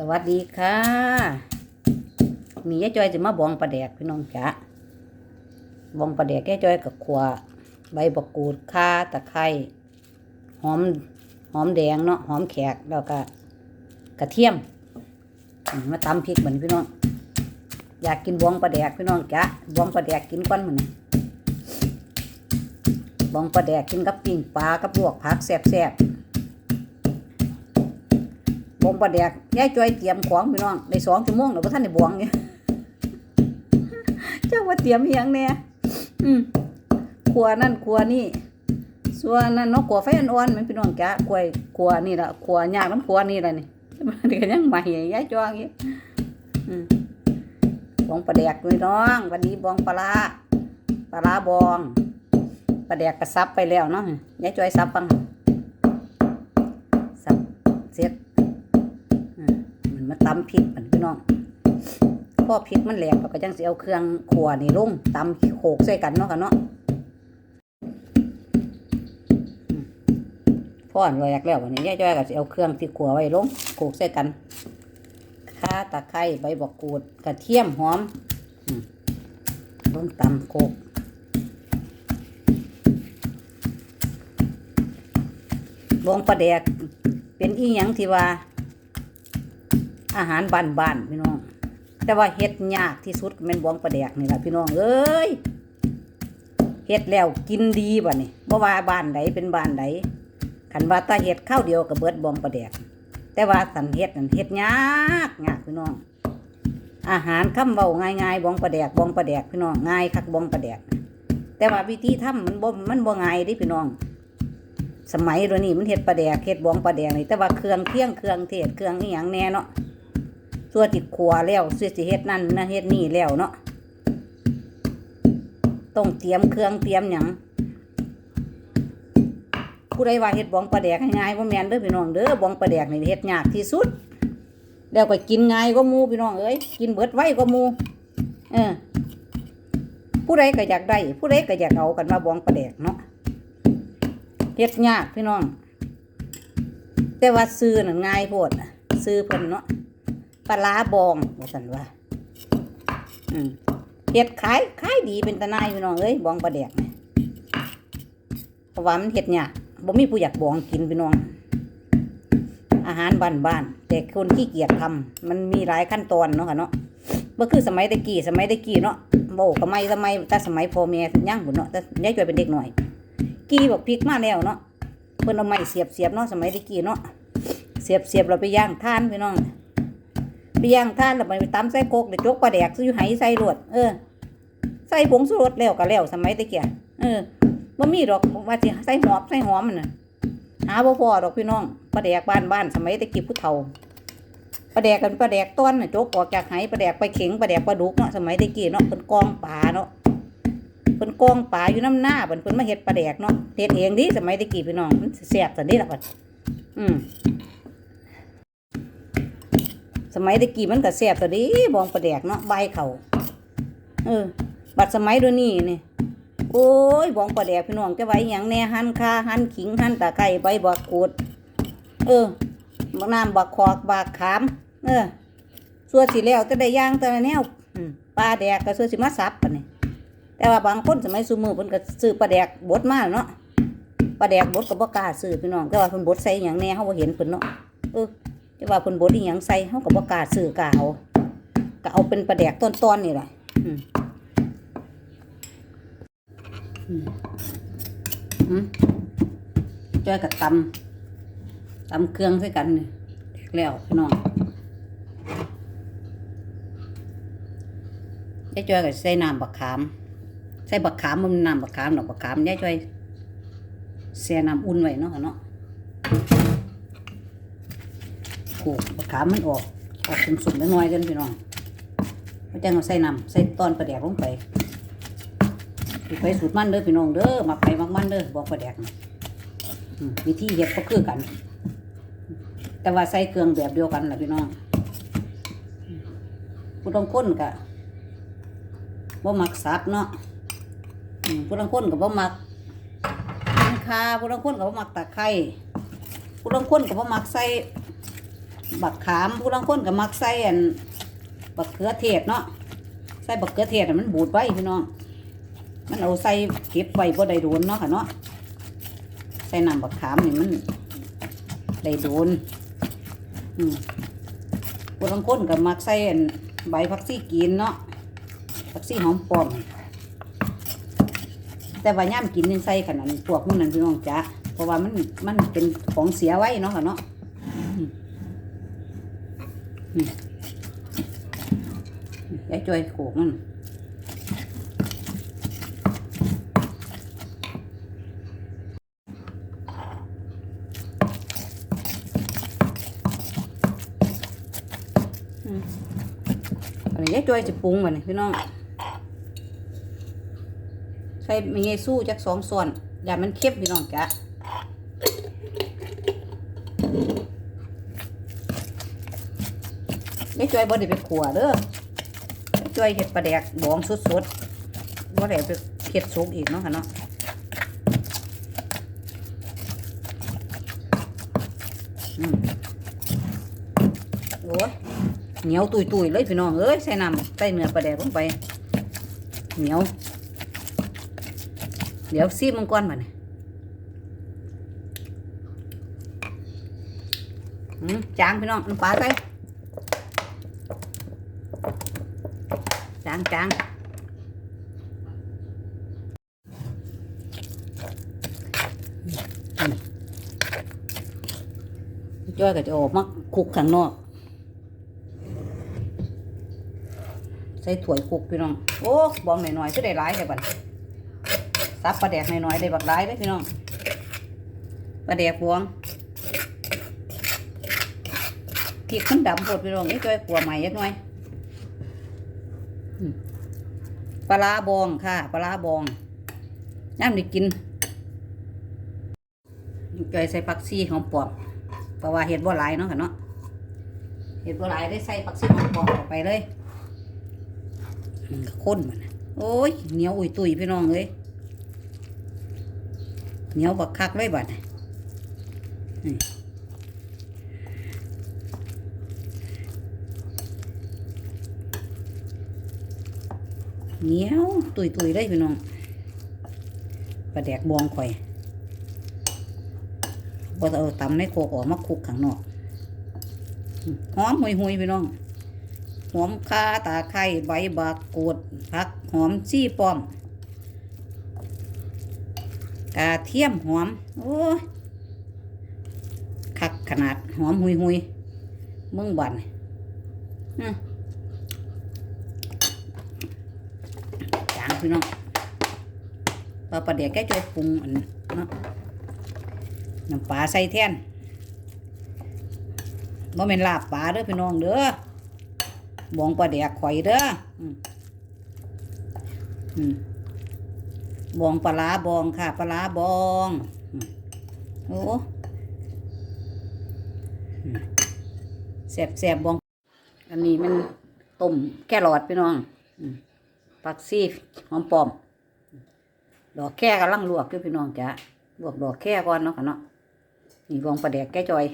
สวัสดีค่ะมียายจอยจะมาบองปลาแดกพี่น้องจ๋าบองปลาแดกยายจอยกับขวใบบักกูดข่าตะไคร้หอมหอมแดงเนาะหอมแขกแล้วก็กระเทียมมาตำพริกเหมือนพี่น้อง อยากกินบองปลาแดกพี่น้องจ๋าบองปลาแดกกินก้อนเหมือนบองปลาแดกกินกับปิ้งปลากับลวกผักแซ่บๆบ งปลาแดกยายจอยเตรียมของพี่น้องในสองชั่วโมงแล้วก็ท่านได้บวงเนี่ยเจ้าว่าเตรียมเฮียงเนี่ยอืมครัวนั่นครัวนี่ส่วนนั่นเนาะครัวไฟอ่อนๆมันพี่น้องจ้ขัวครัวนี่ละครัวยากน้ำครัวนี่ละนี่มันก็ยังใหม่ยายจอยอย่างงี้อืมบองปลาแดกพี่น้อง วันนี้บองปลาปลาบองปลาแดกกระซับไปแล้วเนาะยายจอยซับปังซับเสร็จ มาตำพริกมันพี่น้องพอพริกมันแหลกเราก็จังสิเอาเครื่องขัวนี่ลงตำโขกใส่กันเนาะค่ะเนาะอืมพออันแหลกแล้ววันนี้ยายจ้อยก็สิเอาเครื่องที่ขัวไว้ลงโขกใส่กันข่าตะไคร้ใบบักกูดกระเทียมหอมอืมลงตำโขกบองปลาแดกเป็นอีหยังที่ว่า อาหารบ้านๆพี่น้อง แต่ว่าเฮ็ดยากที่สุดก็แม่นบองปลาแดกนี่แหละพี่น้องเอ้ยเฮ็ดแล้วกินดีบ่นี่บ่ว่าบ้านใดเป็นบ้านใดคันว่าตาเฮ็ดข้าวเดียวก็เบิดบองปลาแดก แต่ว่าสันเฮ็ดนั่นเฮ็ดยากยากพี่น้อง อาหารคำเว้าง่ายๆบองปลาแดกบองปลาแดกพี่น้องง่ายคักบองปลาแดก แต่ว่าวิธีทำมันบ่มันบ่ง่ายเดิพี่น้อง สมัยเดี๋ยวนี้มันเฮ็ดปลาแดกเฮ็ดบองปลาแดกนี่แต่ว่าเครื่องเคียงเครื่องเทศเครื่องอีหยังแน่เนาะ ส่วนติดขัวแล้วส่วนสิเฮ็ดนั่นนะเฮ็ดนี่แล้วเนาะต้องเตรียมเครื่องเตรียมหยังผู้ใดว่าเฮ็ดบองปลาแดกง่ายๆบ่แม่นเด้อพี่น้องเด้อบองปลาแดกนี่เฮ็ดยากที่สุด แล้วก็กินง่ายกว่าหมูพี่น้องเอ้ยกินเบิดไวกว่าหมูเออผู้ใดก็อยากได้ ผู้ใดก็อยากเอากันมาบองปลาแดกเนาะเฮ็ดยากพี่น้อง แต่ว่าซื้อน่ะง่ายโพดซื้อเพิ่นเนาะ ปลาบองว่าสันว่าอืมเห็ดขายขายดีเป็นตะนายพี่น้องเอ้ยบองปลาแดกเนี่ยเพราะว่ามันเห็ดเนี่ยากบ่มีผู้อยากบองกินพี่น้อง อาหารบ้านๆแต่คนขี้เกียจทำมันมีหลายขั้นตอนเนาะค่ะเนาะเมื่อคือสมัยตะกี้สมัยตะกี้เนาะโบกไม่สมัยแต่สมัยพ่อแม่ย่างบุญเนาะแต่ยายจอยเป็นเด็กหน่อย กี้บอกพริกมาแล้วเนาะเพิ่นเอาไม้เสียบเสียบเนาะสมัยตะกี้เนาะเสียบเสียบเราไปย่างทานพี่น้อง ไปย่างท่านแล้วไปตำใส่โคกเดี๋ยวจกปลาแดกซื้อไห้ใส่รวดเออ ใส่ผงสูรสแล้วก็แล้วสมัยตะเกียเออบ่มีดอกว่าสิใส่หอมใส่หอมมันน่ะหาบ่พอดอกพี่น้องปลาแดกบ้านบ้านสมัยตะกี้ผู้เฒ่าปลาแดกกันปลาแดกต้นน่ะจกออกจากไหปลาแดกไปเข็งปลาแดกปลาดุกเนาะสมัยตะกี้เนาะเพิ่นกองป่าเนาะเพิ่นกองป่าอยู่น้ำหน้าเพิ่นเพิ่นมาเฮ็ดปลาแดกเนาะเฮ็ดเองดิสมัยตะกี้พี่น้องมันแซ่บสันนี้ละบัดอืม สมัยตะกี้มันก็แซ่บตัวดีบองปลาแดกเนาะใบเขาเออ บัดสมัยดี๋ยวนี้นี่โอ้ยบองปลาแดกพี่น้องจะไว้หยังแน่หั่นคาหั่นขิงหั่นตะไคร้ใบบักกูด เออบักน้ำบักคอกบักขาม เออส่วนสิแล้วจะได้ย่างแต่ละแนวอืมปลาแดกก็ส่วนสิมาสับปะนี่แต่ว่าบางคนสมัยซุมือเพิ่นก็ซื้อปลาแดกบดมาเนาะปลาแดกบดก็บ่กล้าซื้อพี่น้องแต่ว่าเพิ่นบดใส่หยังแน่เฮาบ่เห็นเพิ่นเนาะเออ แต่ว่าเพิ่นบดอีหยังใส่เฮาก็บ่กล้าซื้อกล้าเอาก็เอาเป็นปลาแดกต้นๆนี่แหละอืมอืมจ้อยกับตำตำเครื่องใส่กันนี่แล้วพี่น้องยายจ้อยก็ใส่น้ำบักขาม ใส่บักขามมันน้ำบักขามดอกบักขามยายจ้อยแช่น้ำอุ่นไว้เนาะเนาะ ขูกขามมันออกออกสุ่มๆน้อยๆกันพี่น้องเขาจะเอาใส่น้ำใส่ตอนปลาแดกลงไปสูตรไปสูตรมันเด้อพี่น้องเด้อมาไปมักมันเด้อบอกปลาแดกวิธีเฮ็ดก็คือกัน แต่ว่าใส่เครื่องแบบเดียวกันแหละพี่น้องผู้ต้องค้นกะบ่มักสับเนาะผู้ต้องค้นกับบ่มักขิงคาผู้ต้องค้นกับบ่มักตะไคร้ผู้ต้องค้นกับบ่มักใส่ บักขามผู้ลางคนก็มักใส่อันบักเขือเทศเนาะใส่บักเขือเทศอะมันบูดไว้พี่น้อง มันเอาใส่เก็บไว้บ่ได้โดนเนาะค่ะเนาะใส่น้ำบักขามนี่มันได้โดนอืมผู้ลางคนก็มักใส่อันใบผักชีกินเนาะผักชีหอมปอมแต่ว่าย่ามกินยังใส่ขนาดพวกมันนั่นพี่น้องจ้ะเพราะว่ามันมันเป็นของเสียไว้เนาะค่ะเนาะอืมอืม ยายจอยโขกมันอันนี้ยายจอยจะปรุงมันพี่น้องใส่ม่เงยสู้จักสองส่วนอย่ามันเข้มพี่น้องจ้ะยายจอยบ่ได้ไปขัวเด้อ จอยเห็ดปลาแดกบองสดๆบ่ได้ไปเห็ดสุกอีกเนาะค่ะเนาะโอ้เหนียวตุยๆเลยพี่น้องเอ้ยใส่น้ำใส่เนื้อปลาแดกลงไป เหนียว เดี๋ยวซีมังกรมาเนี่ยอืมจางพี่น้องน้ำปลาใส่ จางจางจ้อยก็จะออกมาคุกข้างนอกใส่ถ้วยคุกพี่น้อง โอ้บองหน่อยๆก็ได้หลายแต่บัดซับปลาแดกหน่อยๆได้บักได้เลยพี่น้องปลาแดกบวงพริกมันดำโพดพี่น้องนี่จ้อยขัวใหม่ยักหน่อยอืม ปลาบองค่ะปลาบองน้ำได้กินจ้อยใส่ผักชีหอมปอมเพราะว่าเห็ดบ่หลายเนาะค่ะเนาะเห็ดบ่หลายได้ใส่ผักชีหอมปอมเข้าไปเลยอืมข้นมันน่ะโอ้ยเหนียวอุ้ยตุยพี่น้องเอ้ยเหนียวบักคักเลยบัดนี่ เหนียวตุยตุยๆเลยพี่น้องปลาแดกบองข่อยบ่ต้องเอาตำในโคกออกมาคุกข้างนอกหอมหุยหุยพี่น้องหอมคาตาไคร้ใบบากกูดผักหอมซี่ปอมกระเทียมหอม โอ้ยคักขนาดหอมหุยหุยมึงบันอื้อจาง พี่น้องปลาปลาเดี๋ยวแก้จะปรุงอันเนาะน้ำปลาใส่แทนบ่เป็นลาบปลาเด้อพี่น้องเด้อบองปลาแดกข่อยเด้ออืมบองปลาร้าบองค่ะปลาร้าบองโอ้แสบแสบบอง อันนี้มันต้มแครอทพี่น้อง อืม ผักซีหอมปอม ดอกแค่กำลังลวกอยู่พี่น้องจ้ะลวกดอกแค่ก่อนเนาะค่ะเนาะนี่บองปลาแดกแก้จอย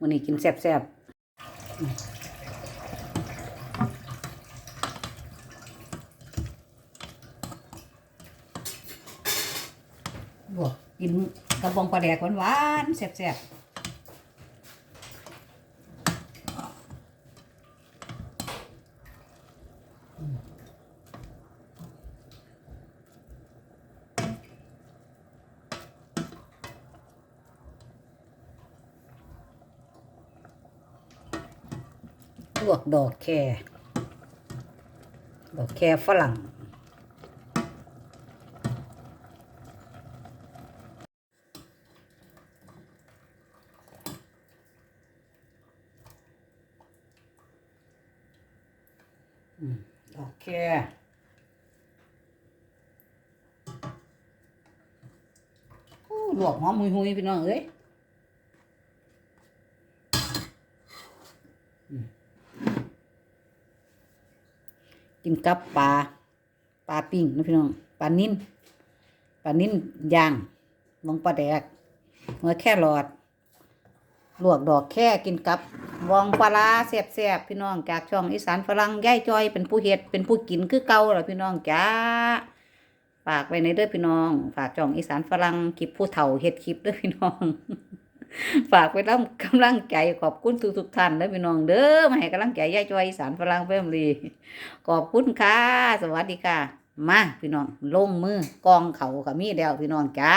วันนี้กินแสบแสบลวกกินกับบองปลาแดกหวานๆแสบแวกดอกแครดอกแครฝรั่งโอเคโอ้ลวกหอมหุยหุยๆพี่น้องเอ้ย กินกับปลาปลาปิ้งนะพี่น้องปลานิ่นปลานิ่นย่างลงปลาแดกหัวแค่หลอดลวกดอกแค่กินกับวองปลาร้าแซ่บๆพี่น้องจากช่องอีสานฝรั่งย่ายจอยเป็นผู้เฮ็ดเป็นผู้กินคือเก่าล่ะพี่น้องจ้าฝากไว้ในเด้อพี่น้อง ฝากช่องอีสานฝรั่งคลิปผู้เฒ่าเฮ็ดคลิปเด้อพี่น้อง ฝากไปรับกำลังใจขอบคุณทุกๆท่านเด้อพี่น้องเด้อมาให้กำลังใจย่ายจอยอีสานพลังแฟมลีขอบคุณค่ะ สวัสดีค่ะ มาพี่น้องลงมือกองเขาค่ะมีแล้วพี่น้องจ้า